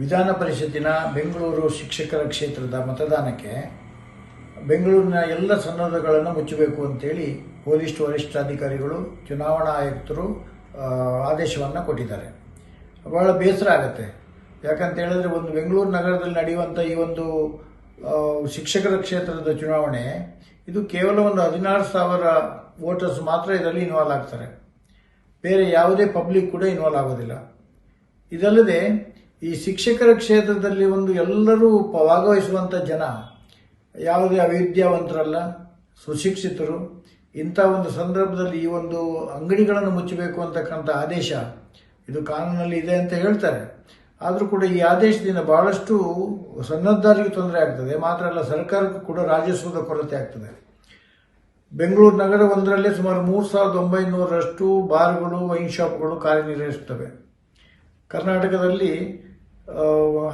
ವಿಧಾನ ಪರಿಷತ್ತಿನ ಬೆಂಗಳೂರು ಶಿಕ್ಷಕರ ಕ್ಷೇತ್ರದ ಮತದಾನಕ್ಕೆ ಬೆಂಗಳೂರಿನ ಎಲ್ಲ ಸನ್ನದ್ಧಗಳನ್ನು ಮುಚ್ಚಬೇಕು ಅಂತೇಳಿ ಪೊಲೀಸ್ ವರಿಷ್ಠಾಧಿಕಾರಿಗಳು, ಚುನಾವಣಾ ಆಯುಕ್ತರು ಆದೇಶವನ್ನು ಕೊಟ್ಟಿದ್ದಾರೆ. ಬಹಳ ಬೇಸರ ಆಗುತ್ತೆ. ಯಾಕಂತ ಹೇಳಿದ್ರೆ ಒಂದು ಬೆಂಗಳೂರು ನಗರದಲ್ಲಿ ನಡೆಯುವಂಥ ಈ ಒಂದು ಶಿಕ್ಷಕರ ಕ್ಷೇತ್ರದ ಚುನಾವಣೆ, ಇದು ಕೇವಲ ಒಂದು ಹದಿನಾರು ಸಾವಿರ ವೋಟರ್ಸ್ ಮಾತ್ರ ಇದರಲ್ಲಿ ಇನ್ವಾಲ್ವ್ ಆಗ್ತಾರೆ. ಬೇರೆ ಯಾವುದೇ ಪಬ್ಲಿಕ್ ಕೂಡ ಇನ್ವಾಲ್ವ್ ಆಗೋದಿಲ್ಲ. ಇದಲ್ಲದೆ ಈ ಶಿಕ್ಷಕರ ಕ್ಷೇತ್ರದಲ್ಲಿ ಒಂದು ಎಲ್ಲರೂ ಭಾಗವಹಿಸುವಂಥ ಜನ ಯಾವುದೇ ಅವಿದ್ಯಾವಂತರಲ್ಲ, ಸುಶಿಕ್ಷಿತರು, ಇಂಥ ಒಂದು ಸಂದರ್ಭದಲ್ಲಿ ಈ ಒಂದು ಅಂಗಡಿಗಳನ್ನು ಮುಚ್ಚಬೇಕು ಅಂತಕ್ಕಂಥ ಆದೇಶ ಇದು ಕಾನೂನಲ್ಲಿ ಇದೆ ಅಂತ ಹೇಳ್ತಾರೆ. ಆದರೂ ಕೂಡ ಈ ಆದೇಶದಿಂದ ಬಹಳಷ್ಟು ಸನ್ನದ್ಧರಿಗೆ ತೊಂದರೆ ಆಗ್ತದೆ, ಮಾತ್ರ ಅಲ್ಲ ಸರ್ಕಾರಕ್ಕೂ ಕೂಡ ರಾಜಸ್ವದ ಕೊರತೆ ಆಗ್ತದೆ. ಬೆಂಗಳೂರು ನಗರ ಒಂದರಲ್ಲೇ ಸುಮಾರು ಮೂರು ಸಾವಿರದ ಒಂಬೈನೂರಷ್ಟು ಬಾರ್ಗಳು, ವೈನ್ ಶಾಪ್ಗಳು ಕಾರ್ಯನಿರ್ವಹಿಸುತ್ತವೆ. ಕರ್ನಾಟಕದಲ್ಲಿ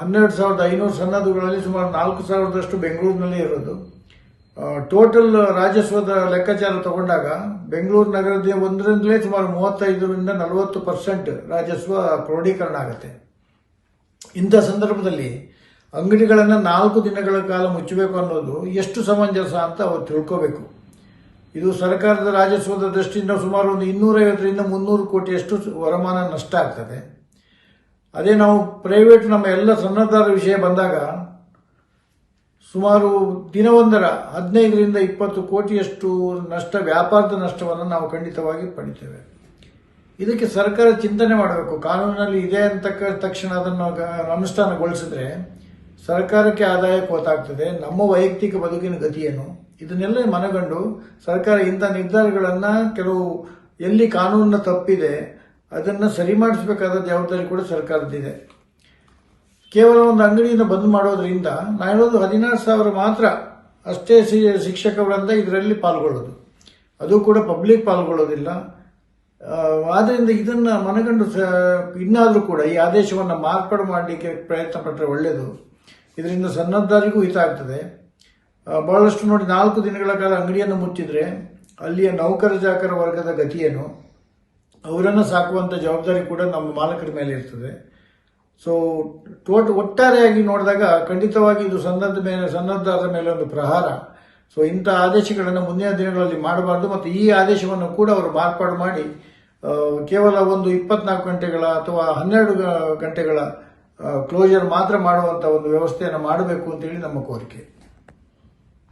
ಹನ್ನೆರಡು ಸಾವಿರದ ಐನೂರು ಸನ್ನದ್ದುಗಳಲ್ಲಿ ಸುಮಾರು ನಾಲ್ಕು ಸಾವಿರದಷ್ಟು ಬೆಂಗಳೂರಿನಲ್ಲಿ ಇರೋದು. ಟೋಟಲ್ ರಾಜಸ್ವದ ಲೆಕ್ಕಾಚಾರ ತಗೊಂಡಾಗ ಬೆಂಗಳೂರು ನಗರದ ಒಂದರಿಂದಲೇ ಸುಮಾರು ಮೂವತ್ತೈದರಿಂದ ನಲವತ್ತು ಪರ್ಸೆಂಟ್ ರಾಜಸ್ವ ಕ್ರೋಢೀಕರಣ ಆಗುತ್ತೆ. ಇಂಥ ಸಂದರ್ಭದಲ್ಲಿ ಅಂಗಡಿಗಳನ್ನು ನಾಲ್ಕು ದಿನಗಳ ಕಾಲ ಮುಚ್ಚಬೇಕು ಅನ್ನೋದು ಎಷ್ಟು ಸಮಂಜಸ ಅಂತ ಅವರು ತಿಳ್ಕೋಬೇಕು. ಇದು ಸರ್ಕಾರದ ರಾಜಸ್ವದ ದೃಷ್ಟಿಯಿಂದ ಸುಮಾರು ಒಂದು ಇನ್ನೂರೈವತ್ತರಿಂದ ಮುನ್ನೂರು ಕೋಟಿಯಷ್ಟು ವರಮಾನ ನಷ್ಟ ಆಗ್ತದೆ. ಅದೇ ನಾವು ಪ್ರೈವೇಟ್ ನಮ್ಮ ಎಲ್ಲ ಸನ್ನದ್ಧರ ವಿಷಯ ಬಂದಾಗ ಸುಮಾರು ದಿನವೊಂದರ ಹದಿನೈದರಿಂದ ಇಪ್ಪತ್ತು ಕೋಟಿಯಷ್ಟು ನಷ್ಟ, ವ್ಯಾಪಾರದ ನಷ್ಟವನ್ನು ನಾವು ಖಂಡಿತವಾಗಿ ಪಡಿತೇವೆ. ಇದಕ್ಕೆ ಸರ್ಕಾರ ಚಿಂತನೆ ಮಾಡಬೇಕು. ಕಾನೂನಿನಲ್ಲಿ ಇದೆ ಅಂತಕ್ಕ ತಕ್ಷಣ ಅದನ್ನು ಅನುಷ್ಠಾನಗೊಳಿಸಿದ್ರೆ ಸರ್ಕಾರಕ್ಕೆ ಆದಾಯ ಗೊತ್ತಾಗ್ತದೆ ನಮ್ಮ ವೈಯಕ್ತಿಕ ಬದುಕಿನ ಗತಿಯೇನು ಇದನ್ನೆಲ್ಲ ಮನಗಂಡು ಸರ್ಕಾರ ಇಂಥ ನಿರ್ಧಾರಗಳನ್ನು ಕೆಲವು ಎಲ್ಲಿ ಕಾನೂನಿನ ತಪ್ಪಿದೆ ಅದನ್ನು ಸರಿ ಮಾಡಿಸಬೇಕಾದ ಜವಾಬ್ದಾರಿ ಕೂಡ ಸರ್ಕಾರದ್ದಿದೆ. ಕೇವಲ ಒಂದು ಅಂಗಡಿಯನ್ನು ಬಂದ್ ಮಾಡೋದ್ರಿಂದ ನಾ ಹೇಳೋದು ಹದಿನಾರು ಸಾವಿರ ಮಾತ್ರ ಅಷ್ಟೇ ಸಿ ಇದರಲ್ಲಿ ಪಾಲ್ಗೊಳ್ಳೋದು. ಅದು ಕೂಡ ಪಬ್ಲಿಕ್ ಪಾಲ್ಗೊಳ್ಳೋದಿಲ್ಲ. ಆದ್ದರಿಂದ ಇದನ್ನು ಇದನ್ನ ಮನಗಂಡು ಸ, ಇನ್ನಾದರೂ ಕೂಡ ಈ ಆದೇಶವನ್ನು ಮಾರ್ಪಾಡು ಮಾಡಲಿಕ್ಕೆ ಪ್ರಯತ್ನ ಪಟ್ಟರೆ ಒಳ್ಳೆಯದು ಇದರಿಂದ ಸನ್ನದ್ಧರಿಗೂ ಹಿತ ಆಗ್ತದೆ. ಬಹಳಷ್ಟು ನೋಡಿ ನಾಲ್ಕು ದಿನಗಳ ಕಾಲ ಅಂಗಡಿಯನ್ನು ಮುಚ್ಚಿದ್ರೆ ಅಲ್ಲಿಯ ನೌಕರ ಜಾಕರ ವರ್ಗದ ಗತಿಯೇನು? ಅವರನ್ನು ಸಾಕುವಂಥ ಜವಾಬ್ದಾರಿ ಕೂಡ ನಮ್ಮ ಮಾಲಕರ ಮೇಲೆ ಇರ್ತದೆ. ಸೊ ಟೋಟ್ ಒಟ್ಟಾರೆಯಾಗಿ ನೋಡಿದಾಗ ಖಂಡಿತವಾಗಿ ಇದು ಸನ್ನದ್ಧ ಮೇಲೆ ಸನ್ನದ್ಧರ ಮೇಲೆ ಒಂದು ಪ್ರಹಾರ. ಸೊ ಇಂಥ ಆದೇಶಗಳನ್ನು ಮುಂದಿನ ದಿನಗಳಲ್ಲಿ ಮಾಡಬಾರ್ದು ಮತ್ತು ಈ ಆದೇಶವನ್ನು ಕೂಡ ಅವರು ಮಾರ್ಪಾಡು ಮಾಡಿ ಕೇವಲ ಒಂದು ಇಪ್ಪತ್ನಾಲ್ಕು ಗಂಟೆಗಳ ಅಥವಾ ಹನ್ನೆರಡು ಗಂಟೆಗಳ ಕ್ಲೋಜರ್ ಮಾತ್ರ ಮಾಡುವಂಥ ಒಂದು ವ್ಯವಸ್ಥೆಯನ್ನು ಮಾಡಬೇಕು ಅಂತೇಳಿ ನಮ್ಮ ಕೋರಿಕೆ.